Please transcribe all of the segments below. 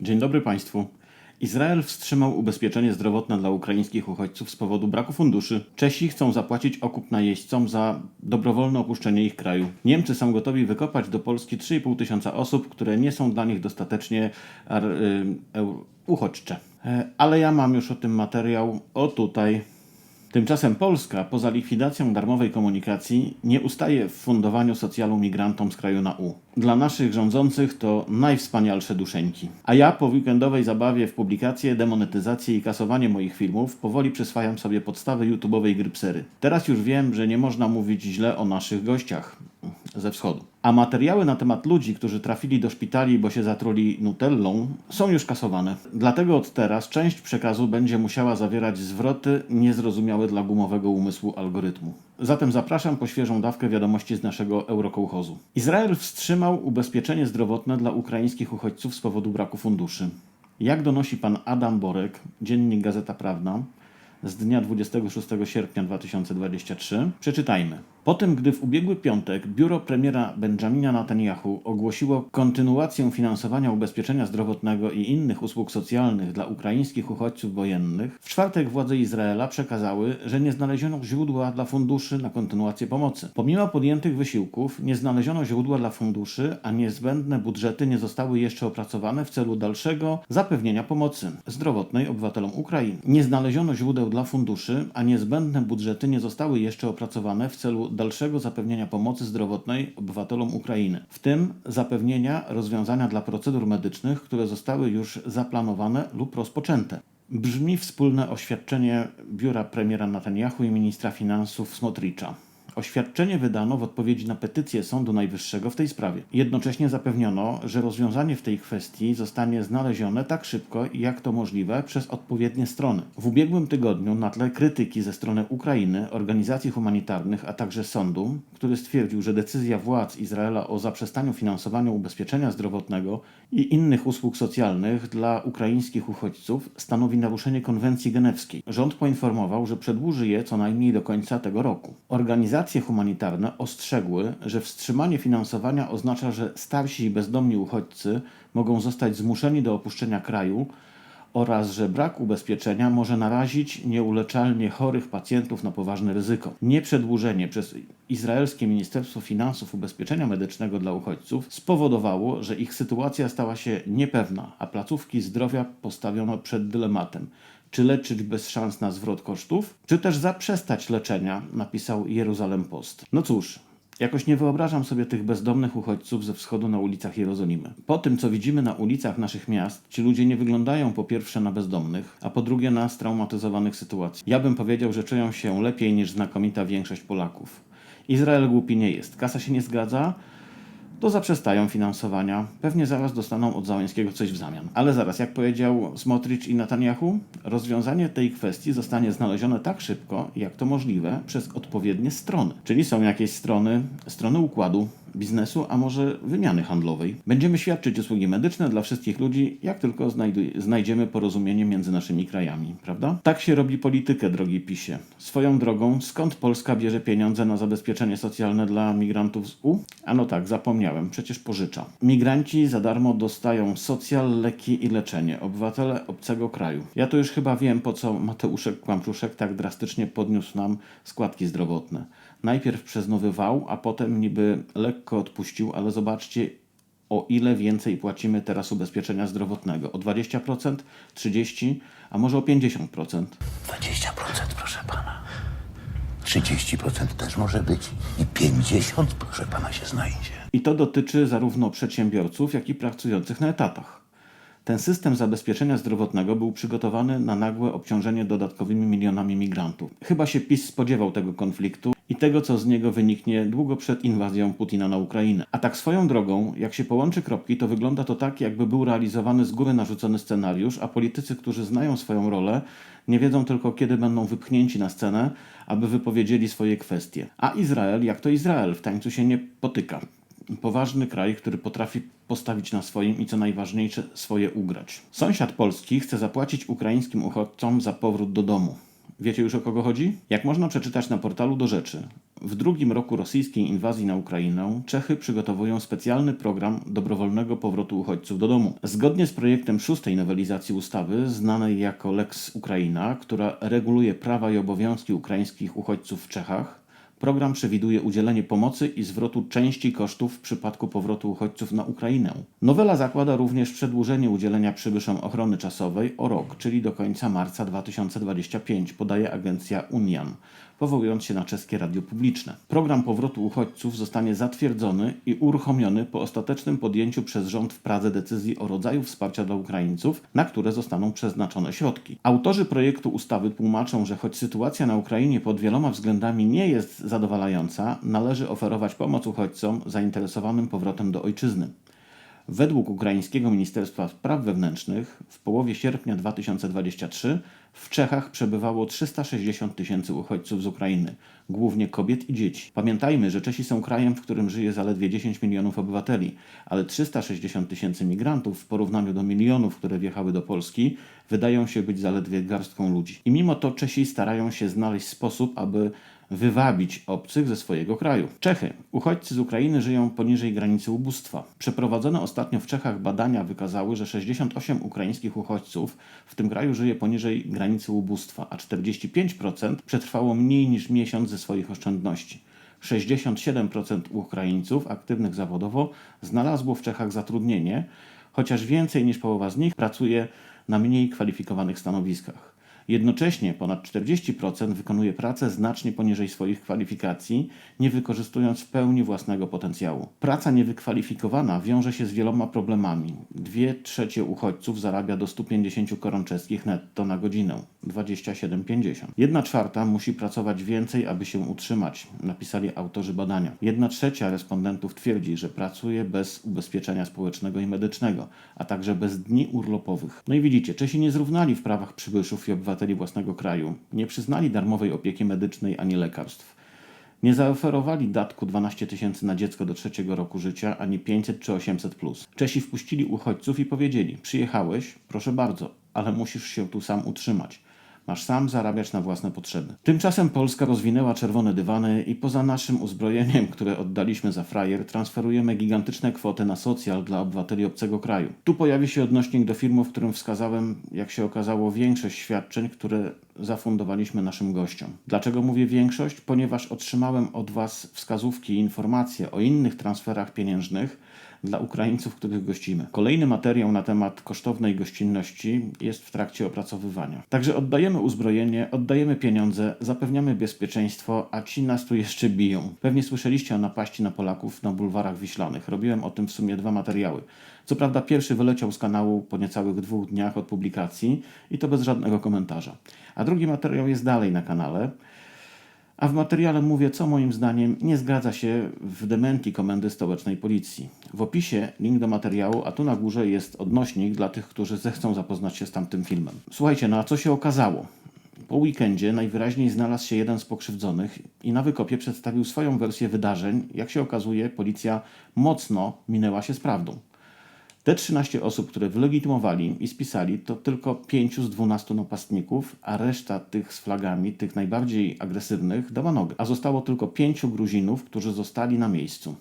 Dzień dobry Państwu. Izrael wstrzymał ubezpieczenie zdrowotne dla ukraińskich uchodźców z powodu braku funduszy. Czesi chcą zapłacić okup najeźdźcom za dobrowolne opuszczenie ich kraju. Niemcy są gotowi wykopać do Polski 3,5 tysiąca osób, które nie są dla nich dostatecznie y, eu, uchodźcze. E, Ale ja mam już o tym materiał. O tutaj. Tymczasem Polska, poza likwidacją darmowej komunikacji, nie ustaje w fundowaniu socjalu migrantom z kraju na U. Dla naszych rządzących to najwspanialsze duszeńki. A ja po weekendowej zabawie w publikację, demonetyzację i kasowanie moich filmów powoli przyswajam sobie podstawy YouTube'owej grypsery. Teraz już wiem, że nie można mówić źle o naszych gościach ze wschodu. A materiały na temat ludzi, którzy trafili do szpitali, bo się zatruli nutellą, są już kasowane. Dlatego od teraz część przekazu będzie musiała zawierać zwroty niezrozumiałe dla gumowego umysłu algorytmu. Zatem zapraszam po świeżą dawkę wiadomości z naszego eurokołchozu. Izrael wstrzymał ubezpieczenie zdrowotne dla ukraińskich uchodźców z powodu braku funduszy. Jak donosi pan Adam Borek, dziennik Gazeta Prawna, z dnia 26 sierpnia 2023. Przeczytajmy. Po tym, gdy w ubiegły piątek biuro premiera Benjamina Netanyahu ogłosiło kontynuację finansowania ubezpieczenia zdrowotnego i innych usług socjalnych dla ukraińskich uchodźców wojennych, w czwartek władze Izraela przekazały, że nie znaleziono źródła dla funduszy na kontynuację pomocy. Pomimo podjętych wysiłków, nie znaleziono źródła dla funduszy, a niezbędne budżety nie zostały jeszcze opracowane w celu dalszego zapewnienia pomocy zdrowotnej obywatelom Ukrainy. Nie znaleziono źródeł dla funduszy, a niezbędne budżety nie zostały jeszcze opracowane w celu dalszego zapewnienia pomocy zdrowotnej obywatelom Ukrainy, w tym zapewnienia rozwiązania dla procedur medycznych, które zostały już zaplanowane lub rozpoczęte. Brzmi wspólne oświadczenie biura premiera Netanyahu i ministra finansów Smotricza. Oświadczenie wydano w odpowiedzi na petycję Sądu Najwyższego w tej sprawie. Jednocześnie zapewniono, że rozwiązanie w tej kwestii zostanie znalezione tak szybko, jak to możliwe, przez odpowiednie strony. W ubiegłym tygodniu, na tle krytyki ze strony Ukrainy, organizacji humanitarnych, a także sądu, który stwierdził, że decyzja władz Izraela o zaprzestaniu finansowania ubezpieczenia zdrowotnego i innych usług socjalnych dla ukraińskich uchodźców stanowi naruszenie konwencji genewskiej. Rząd poinformował, że przedłuży je co najmniej do końca tego roku. Organizacje humanitarne ostrzegły, że wstrzymanie finansowania oznacza, że starsi i bezdomni uchodźcy mogą zostać zmuszeni do opuszczenia kraju oraz że brak ubezpieczenia może narazić nieuleczalnie chorych pacjentów na poważne ryzyko. Nieprzedłużenie przez izraelskie Ministerstwo Finansów ubezpieczenia medycznego dla uchodźców spowodowało, że ich sytuacja stała się niepewna, a placówki zdrowia postawiono przed dylematem. Czy leczyć bez szans na zwrot kosztów, czy też zaprzestać leczenia, napisał Jeruzalem Post. No cóż, Jakoś nie wyobrażam sobie tych bezdomnych uchodźców ze wschodu na ulicach Jerozolimy. Po tym, co widzimy na ulicach naszych miast, ci ludzie nie wyglądają po pierwsze na bezdomnych, a po drugie na straumatyzowanych sytuacji. Ja bym powiedział, że czują się lepiej niż znakomita większość Polaków. Izrael głupi nie jest. Kasa się nie zgadza, to zaprzestają finansowania. Pewnie zaraz dostaną od Załęskiego coś w zamian. Ale zaraz, jak powiedział Smotrich i Netanyahu, rozwiązanie tej kwestii zostanie znalezione tak szybko, jak to możliwe, przez odpowiednie strony. Czyli są jakieś strony, strony układu, biznesu, a może wymiany handlowej. Będziemy świadczyć usługi medyczne dla wszystkich ludzi, jak tylko znajdziemy porozumienie między naszymi krajami, prawda? Tak się robi politykę, drogi PiSie. Swoją drogą, skąd Polska bierze pieniądze na zabezpieczenie socjalne dla migrantów z U? A no tak, zapomniałem, przecież pożycza. Migranci za darmo dostają socjal, leki i leczenie. Obywatele obcego kraju. Ja to już chyba wiem, po co Mateuszek Kłamczuszek tak drastycznie podniósł nam składki zdrowotne. Najpierw przez nowy wał, a potem niby lekko odpuścił, ale zobaczcie, o ile więcej płacimy teraz ubezpieczenia zdrowotnego. O 20%, 30%, a może o 50%. 20% proszę pana. 30% też może być i 50% proszę pana się znajdzie. I to dotyczy zarówno przedsiębiorców, jak i pracujących na etatach. Ten system zabezpieczenia zdrowotnego był przygotowany na nagłe obciążenie dodatkowymi milionami migrantów. Chyba się PiS spodziewał tego konfliktu i tego, co z niego wyniknie długo przed inwazją Putina na Ukrainę. A tak swoją drogą, jak się połączy kropki, to wygląda to tak, jakby był realizowany z góry narzucony scenariusz, a politycy, którzy znają swoją rolę, nie wiedzą tylko, kiedy będą wypchnięci na scenę, aby wypowiedzieli swoje kwestie. A Izrael, jak to Izrael, w tańcu się nie potyka poważny kraj, który potrafi postawić na swoim i co najważniejsze, swoje ugrać. Sąsiad Polski chce zapłacić ukraińskim uchodźcom za powrót do domu. Wiecie już o kogo chodzi? Jak można przeczytać na portalu do rzeczy, W drugim roku rosyjskiej inwazji na Ukrainę Czechy przygotowują specjalny program dobrowolnego powrotu uchodźców do domu. Zgodnie z projektem szóstej nowelizacji ustawy, znanej jako Lex Ukraina, która reguluje prawa i obowiązki ukraińskich uchodźców w Czechach, Program przewiduje udzielenie pomocy i zwrotu części kosztów w przypadku powrotu uchodźców na Ukrainę. Nowela zakłada również przedłużenie udzielenia przybyszom ochrony czasowej o rok, czyli do końca marca 2025, podaje agencja Unian, powołując się na czeskie radio publiczne. Program powrotu uchodźców zostanie zatwierdzony i uruchomiony po ostatecznym podjęciu przez rząd w Pradze decyzji o rodzaju wsparcia dla Ukraińców, na które zostaną przeznaczone środki. Autorzy projektu ustawy tłumaczą, że choć sytuacja na Ukrainie pod wieloma względami nie jest zadowalająca, należy oferować pomoc uchodźcom zainteresowanym powrotem do ojczyzny. Według ukraińskiego Ministerstwa Spraw Wewnętrznych w połowie sierpnia 2023 w Czechach przebywało 360 tysięcy uchodźców z Ukrainy, głównie kobiet i dzieci. Pamiętajmy, że Czesi są krajem, w którym żyje zaledwie 10 milionów obywateli, ale 360 tysięcy migrantów w porównaniu do milionów, które wjechały do Polski, wydają się być zaledwie garstką ludzi. I mimo to Czesi starają się znaleźć sposób, aby wywabić obcych ze swojego kraju. Czechy. Uchodźcy z Ukrainy żyją poniżej granicy ubóstwa. Przeprowadzone ostatnio w Czechach badania wykazały, że 68 ukraińskich uchodźców w tym kraju żyje poniżej granicy ubóstwa, a 45% przetrwało mniej niż miesiąc ze swoich oszczędności. 67% Ukraińców aktywnych zawodowo znalazło w Czechach zatrudnienie, chociaż więcej niż połowa z nich pracuje na mniej kwalifikowanych stanowiskach. Jednocześnie ponad 40% wykonuje pracę znacznie poniżej swoich kwalifikacji, nie wykorzystując w pełni własnego potencjału. Praca niewykwalifikowana wiąże się z wieloma problemami. Dwie trzecie uchodźców zarabia do 150 koron czeskich netto na godzinę 27,50. Jedna czwarta musi pracować więcej, aby się utrzymać, napisali autorzy badania. Jedna trzecia respondentów twierdzi, że pracuje bez ubezpieczenia społecznego i medycznego, a także bez dni urlopowych. No i widzicie, Czesi nie zrównali w prawach przybyszów i obywateli własnego kraju, nie przyznali darmowej opieki medycznej ani lekarstw. Nie zaoferowali datku 12 tysięcy na dziecko do trzeciego roku życia, ani 500 czy 800 plus. Czesi wpuścili uchodźców i powiedzieli: Przyjechałeś, proszę bardzo, ale musisz się tu sam utrzymać. Masz sam zarabiać na własne potrzeby. Tymczasem Polska rozwinęła czerwone dywany i poza naszym uzbrojeniem, które oddaliśmy za frajer, transferujemy gigantyczne kwoty na socjal dla obywateli obcego kraju. Tu pojawi się odnośnik do filmu, w którym wskazałem, jak się okazało, większość świadczeń, które zafundowaliśmy naszym gościom. Dlaczego mówię większość? Ponieważ otrzymałem od Was wskazówki i informacje o innych transferach pieniężnych, dla Ukraińców, których gościmy. Kolejny materiał na temat kosztownej gościnności jest w trakcie opracowywania. Także oddajemy uzbrojenie, oddajemy pieniądze, zapewniamy bezpieczeństwo, a ci nas tu jeszcze biją. Pewnie słyszeliście o napaści na Polaków na bulwarach wiślanych. Robiłem o tym w sumie dwa materiały. Co prawda pierwszy wyleciał z kanału po niecałych dwóch dniach od publikacji i to bez żadnego komentarza. A drugi materiał jest dalej na kanale. A w materiale mówię, co moim zdaniem nie zgadza się w dementii Komendy Stołecznej Policji. W opisie link do materiału, a tu na górze jest odnośnik dla tych, którzy zechcą zapoznać się z tamtym filmem. Słuchajcie, no a co się okazało? Po weekendzie najwyraźniej znalazł się jeden z pokrzywdzonych i na wykopie przedstawił swoją wersję wydarzeń. Jak się okazuje, policja mocno minęła się z prawdą. Te 13 osób, które wylegitymowali i spisali, to tylko 5 z 12 napastników, a reszta tych z flagami, tych najbardziej agresywnych, dała nogę. A zostało tylko 5 Gruzinów, którzy zostali na miejscu.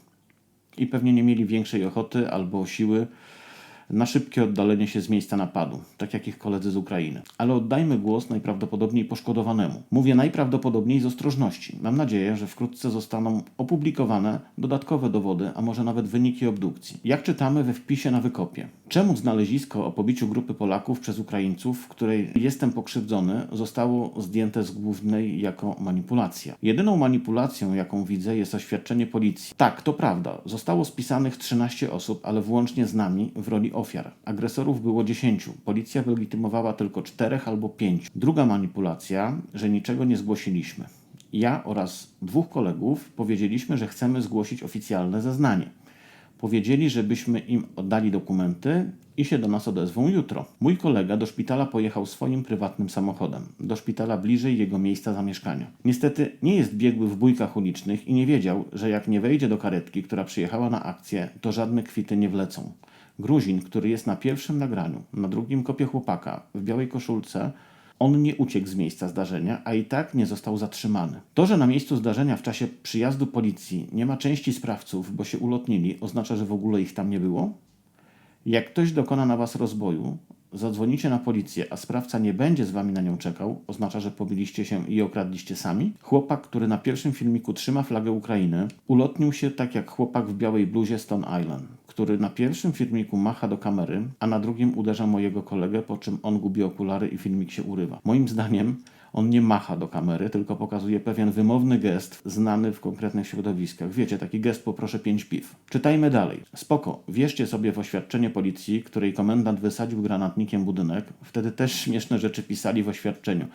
I pewnie nie mieli większej ochoty albo siły na szybkie oddalenie się z miejsca napadu, tak jak ich koledzy z Ukrainy. Ale oddajmy głos najprawdopodobniej poszkodowanemu. Mówię najprawdopodobniej z ostrożności. Mam nadzieję, że wkrótce zostaną opublikowane dodatkowe dowody, a może nawet wyniki obdukcji. Jak czytamy we wpisie na wykopie. Czemu znalezisko o pobiciu grupy Polaków przez Ukraińców, w której jestem pokrzywdzony, zostało zdjęte z głównej jako manipulacja? Jedyną manipulacją, jaką widzę, jest oświadczenie policji. Tak, to prawda. Zostało spisanych 13 osób, ale włącznie z nami w roli ofiar. Agresorów było 10. Policja wylegitymowała tylko 4 albo 5. Druga manipulacja, że niczego nie zgłosiliśmy. Ja oraz dwóch kolegów powiedzieliśmy, że chcemy zgłosić oficjalne zeznanie. Powiedzieli, żebyśmy im oddali dokumenty i się do nas odezwą jutro. Mój kolega do szpitala pojechał swoim prywatnym samochodem. Do szpitala bliżej jego miejsca zamieszkania. Niestety nie jest biegły w bójkach ulicznych i nie wiedział, że jak nie wejdzie do karetki, która przyjechała na akcję, to żadne kwity nie wlecą. Gruzin, który jest na pierwszym nagraniu, na drugim kopie chłopaka, w białej koszulce, On nie uciekł z miejsca zdarzenia, a i tak nie został zatrzymany. To, że na miejscu zdarzenia w czasie przyjazdu policji nie ma części sprawców, bo się ulotnili, oznacza, że w ogóle ich tam nie było? Jak ktoś dokona na was rozboju, zadzwonicie na policję, a sprawca nie będzie z wami na nią czekał, oznacza, że pobiliście się i okradliście sami? Chłopak, który na pierwszym filmiku trzyma flagę Ukrainy, ulotnił się tak jak chłopak w białej bluzie Stone Island, który na pierwszym filmiku macha do kamery, a na drugim uderza mojego kolegę, po czym on gubi okulary i filmik się urywa. Moim zdaniem on nie macha do kamery, tylko pokazuje pewien wymowny gest znany w konkretnych środowiskach. Wiecie, taki gest poproszę pięć piw. Czytajmy dalej. Spoko, wierzcie sobie w oświadczenie policji, której komendant wysadził granatnikiem budynek. Wtedy też śmieszne rzeczy pisali w oświadczeniu,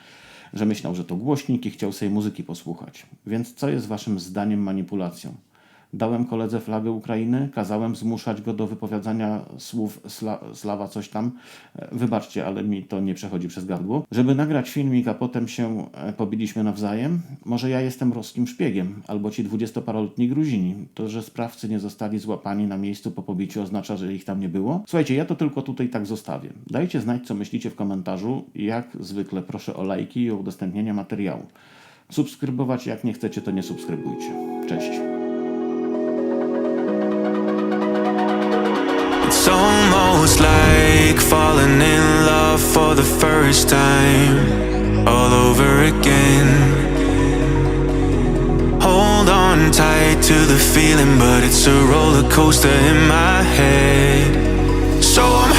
że myślał, że to głośnik i chciał sobie muzyki posłuchać. Więc co jest waszym zdaniem manipulacją? Dałem koledze flagę Ukrainy, kazałem zmuszać go do wypowiadania słów sla, slawa coś tam. E, Wybaczcie, ale mi to nie przechodzi przez gardło. Żeby nagrać filmik, a potem się e, pobiliśmy nawzajem, może ja jestem roskim szpiegiem, albo ci dwudziestoparoletni Gruzini. To, że sprawcy nie zostali złapani na miejscu po pobiciu oznacza, że ich tam nie było? Słuchajcie, ja to tylko tutaj tak zostawię. Dajcie znać, co myślicie w komentarzu. Jak zwykle proszę o lajki i o udostępnienie materiału. Subskrybować, jak nie chcecie, to nie subskrybujcie. Cześć. It's almost like falling in love for the first time, all over again. Hold on tight to the feeling, but it's a roller coaster in my head. So I'm